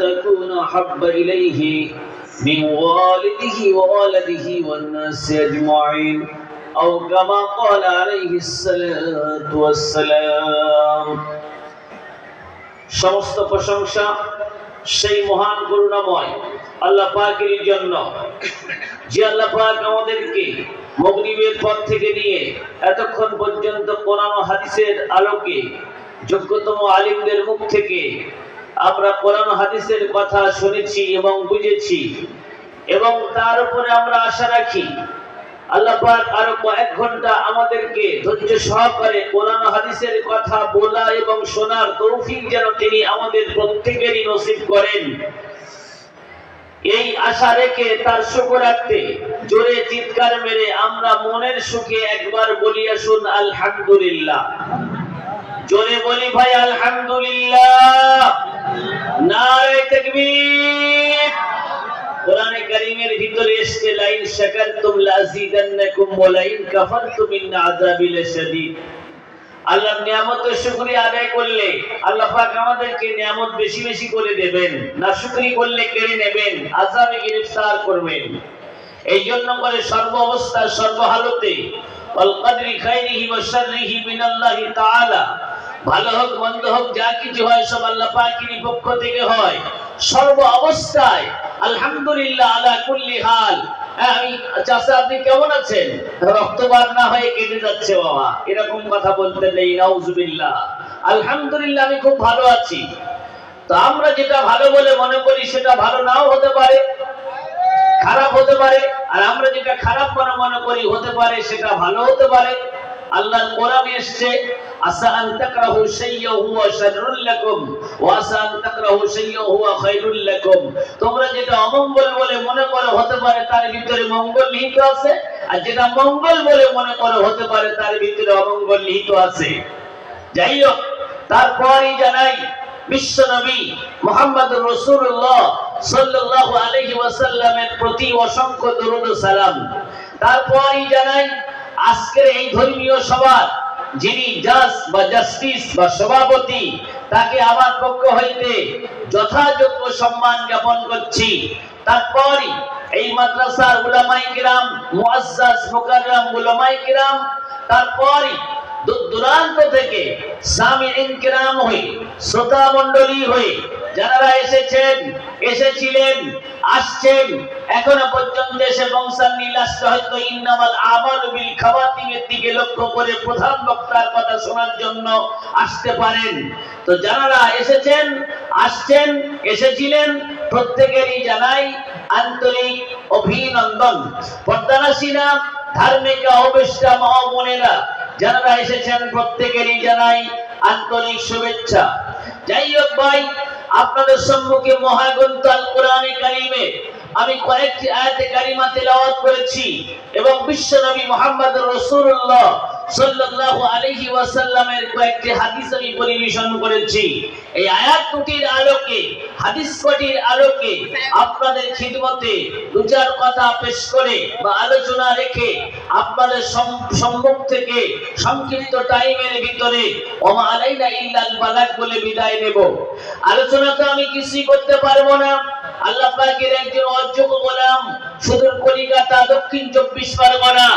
تكون أحب إليه من والده وولده والناس أجمعين أو كما قال عليه الصلاة والسلام সমস্ত প্রশংসা সেই মহান করুণাময় আল্লাহ পাকের জন্য যে আল্লাহ পাক আমাদেরকে মগরিবের পর থেকে নিয়ে এতক্ষণ পর্যন্ত কোরআন ও হাদিসের আলোকে যোগ্যতম আলিমদের মুখ থেকে আমরা কোরআন হাদিসের কথা শুনেছি এবং বুঝেছি এবং তার উপরে আমরা আশা রাখি। আল্লাহ পাক আরও কয়েক ঘণ্টা আমাদেরকে ধৈর্য সহকারে কোরআন হাদিসের কথা বলা এবং শোনার তৌফিক যেন তিনি আমাদের প্রত্যেকেরই নসিব করেন। এই আশা রেখে তার শুকরার্থে জোরে চিৎকার মেরে আমরা মনের সুখে একবার বলি আসুন আলহামদুলিল্লাহ। জোরে বলি ভাই, আলহামদুলিল্লাহ। শাকারতুম লাযিদান্নাকুম কাফারতুম নিয়ামতের শুকরিয়া আদায় করলে, আল্লাহ পাক আমাদেরকে নিয়ামত বেশি বেশি করে দেবেন। না শুকরি করলে কেড়ে নেবেন, আযাবে গ্রেফতার করবেন। এই জন্য করে সর্ব অবস্থা কদরি খাইরিহি ওয়া শাররিহি মিনাল্লাহি তাআলা, ভালো হোক, মন্দ হোক, যা কিছু হয় সব আল্লাহ পাকেরই পক্ষ থেকে হয়। সর্ব অবস্থায় আলহামদুলিল্লাহ আলা কুল্লি হাল সেটা ভালো নাও হতে পারে, খারাপ হতে পারে, আর আমরা যেটা খারাপ মনে মনে করি, হতে পারে, সেটা ভালো হতে পারে। আল্লাহর কোরআনে এসেছে আসা আন তাকরাহু শাইয়্যা হুয়া শাররুল লাকুম ওয়া আসা আন তাকরাহু শাইয়্যা হুয়া খায়রুল লাকুম। তোমরা যেটা অমঙ্গল বলে মনে হতে পারে তার ভিতরে মঙ্গল নিহিত আছে, আর যেটা মঙ্গল বলে মনে হতে পারে তার ভিতরে অমঙ্গল নিহিত আছে। যাই হোক তারপরই জানাই, বিশ্ব নবী মোহাম্মদ রসুল্লাহ সাল্লাল্লাহু আলাইহি ওয়াসাল্লামের প্রতি অসংখ্য দরুদ সালাম। তারপরই জানাই আজকের এই ধর্মীয় সভার যিনি জাজ বা জাস্টিস বা সভাপতি, তাকে আমার পক্ষ হইতে যথাযোগ্য সম্মান জ্ঞাপন করছি। তারপরই এই মাদ্রাসার উলামাই কিরাম মুআজ্জাজ মুকাররম উলামাই কিরাম, তারপরই দূর দূরান্ত থেকে সামিন কিরাম হয়ে শ্রোতা মণ্ডলী হয়ে যারা এসেছেন, এসেছিলেন, আসছেন, এখনও পর্যন্ত এসে বংশার নীল আসতে হয়তো ইন্নামাল আমাল বিল খাওয়াতিমের দিকে লক্ষ্য করে প্রধান বক্তার কথা শোনার জন্য আসতে পারেন। তো যারা এসেছেন, আসছেন, এসেছিলেন, প্রত্যেকেরই জানাই আন্তরিক অভিনন্দন। পদ্মানাসীনা, ধার্মিক অবেষ্টা মহামনেরা যারা এসেছেন, প্রত্যেকেরই জানাই আন্তরিক শুভেচ্ছা। যাই হোক ভাই আপনাদের সম্মুখে মহাগ্রন্থ আল কোরআনে কারিমে আমি কয়েকটি আয়াতে কারিমা তেলাওয়াত করেছি এবং বিশ্ব নবী মুহাম্মদ রাসূলুল্লাহ সাল্লাল্লাহু আলাইহি ওয়াসাল্লামের কয়েকটি হাদিস আমি পরিবেশন করেছি। এই আয়াত দুটির আলোকে, হাদিস কটির আলোকে আপনাদের খিদমতে কথা পেশ করে বা আলোচনা রেখে আপনাদের সম্মুখ থেকে সংক্ষিপ্ত টাইমের ভিতরে ওমা আলাইনা ইল্লাল বালাগ বলে বিদায় নেব। আলোচনা তো আমি কিছুই করতে পারব না। আল্লাহ পাকের একজন অযোগ্য গোলাম, সুদূর কলিকাতা দক্ষিণ চব্বিশ পরগনা।